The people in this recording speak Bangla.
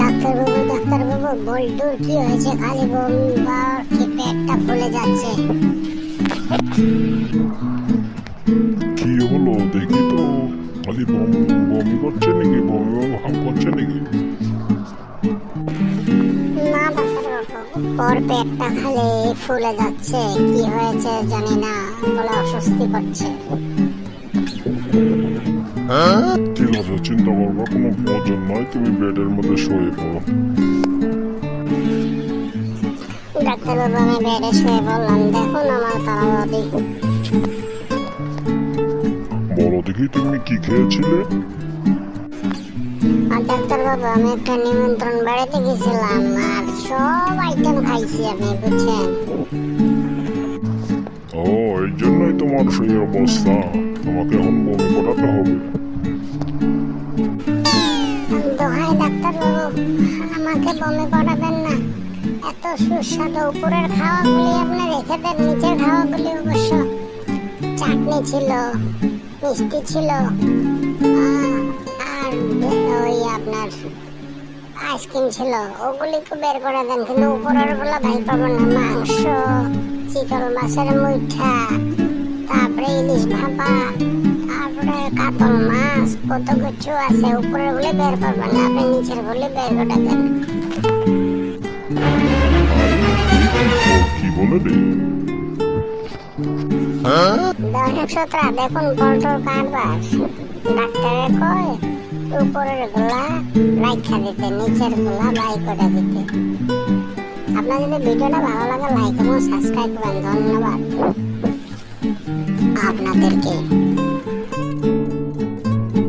ডাক্তারবাবু ডাক্তারবাবু বল্টুর কি হয়েছে খালি বমি বা কি পেটটা ফুলে যাচ্ছে কি হলো? দেখি তো। খালি বম বমি করছে নাকি? বমি বমি ভাব করছে নাকি? না ওর পেটটা খালি ফুলে যাচ্ছে। কি হয়েছে জানি না। বলে অস্বস্তি করছে। ঠিক আছে চিন্তা করবার কোনো প্রয়োজন নয় তুমি বেডের মধ্যে শুয়ে পড়ো। ডাক্তারবাবু আমি বেডে শুয়ে বললাম দেখুন আমার তারাবাদি বলো দেখি তুমি কি খেয়েছিলে? আর ডাক্তারবাবু আমি একটা নিমন্ত্রণ বাড়িতে গেছিলাম আর সব আইটেম খাইছি আমি বুঝছেন? ও এই জন্যই তোমার সেই অবস্থা। তোমাকে এখন বমি করাতে হবে। বমি করাবেন না। এত সুস্বাদু উপরের খাওয়াগুলি আপনি রেখে দেন, নিচের খাওয়াগুলি অবশ্য চাটনি ছিল, মিষ্টি ছিল। আর ওই আপনার আইসক্রিম ছিল, ওগুলি একটু বের করে দেন, কিন্তু উপরেরগুলো ভাই পাবো না। মাংস, চিতল মাছের মুইঠা তারপরে ইলিশ ভাপা, তারপরে কাতল মাছ, কত কিছু আছে উপরের গুলি বের করবেন না, আপনি নিচের গুলি বের করে দেন। কি বলে রে দর্শক শ্রোতা দেখুন পল্টর কারবার। ডাক্তারে কয়, উপরেরগুলা দিতে দিতে। ভালো লাগে ধন্যবাদ। আপনাদেরকে